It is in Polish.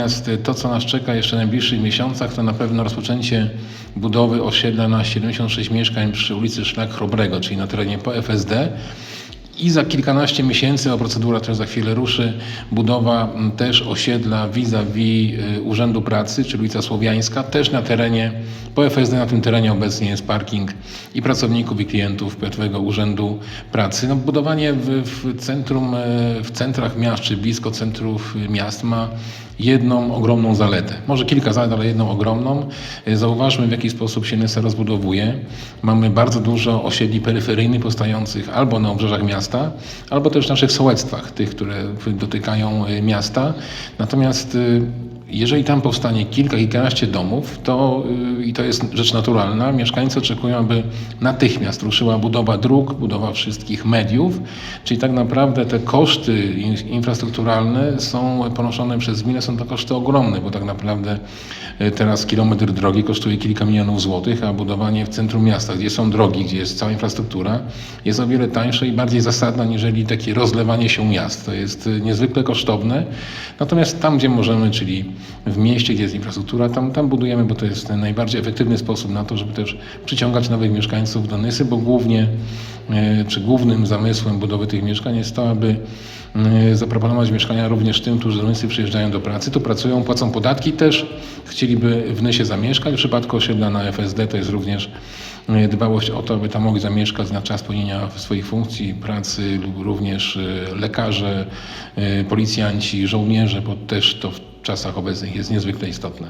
Natomiast to, co nas czeka jeszcze w najbliższych miesiącach, to na pewno rozpoczęcie budowy osiedla na 76 mieszkań przy ulicy Szlak Chrobrego, czyli na terenie PFSD. I za kilkanaście miesięcy, a procedura też za chwilę ruszy, budowa też osiedla vis-a-vis y, Urzędu Pracy, czyli ulica Słowiańska, też na terenie PFSD. Na tym terenie obecnie jest parking i pracowników, i klientów Powiatowego Urzędu Pracy. No, budowanie w, w centrum, e, w centrach miast, czy blisko centrów y, miast ma jedną ogromną zaletę. Może kilka zalet, ale jedną ogromną. E, Zauważmy, w jaki sposób się rozbudowuje. Mamy bardzo dużo osiedli peryferyjnych powstających albo na obrzeżach miasta, albo też w naszych sołectwach, tych, które dotykają e, miasta. Natomiast e, jeżeli tam powstanie kilka, kilkanaście domów, to y, i to jest rzecz naturalna, mieszkańcy oczekują, aby natychmiast ruszyła budowa dróg, budowa wszystkich mediów, czyli tak naprawdę te koszty in- infrastrukturalne są ponoszone przez gminę, są to koszty ogromne, bo tak naprawdę y, teraz kilometr drogi kosztuje kilka milionów złotych, a budowanie w centrum miasta, gdzie są drogi, gdzie jest cała infrastruktura, jest o wiele tańsze i bardziej zasadne, aniżeli takie rozlewanie się miast. To jest y, niezwykle kosztowne. Natomiast tam, gdzie możemy, czyli w mieście, gdzie jest infrastruktura, tam, tam budujemy, bo to jest najbardziej efektywny sposób na to, żeby też przyciągać nowych mieszkańców do Nysy, bo głównie, e, czy głównym zamysłem budowy tych mieszkań jest to, aby e, zaproponować mieszkania również tym, którzy do Nysy przyjeżdżają do pracy, tu pracują, płacą podatki, też chcieliby w Nysie zamieszkać. W przypadku osiedla na FSD to jest również e, dbałość o to, aby tam mogli zamieszkać na czas pełnienia swoich funkcji, pracy lub również lekarze, policjanci, żołnierze, bo też to w czasach obecnych jest niezwykle istotne.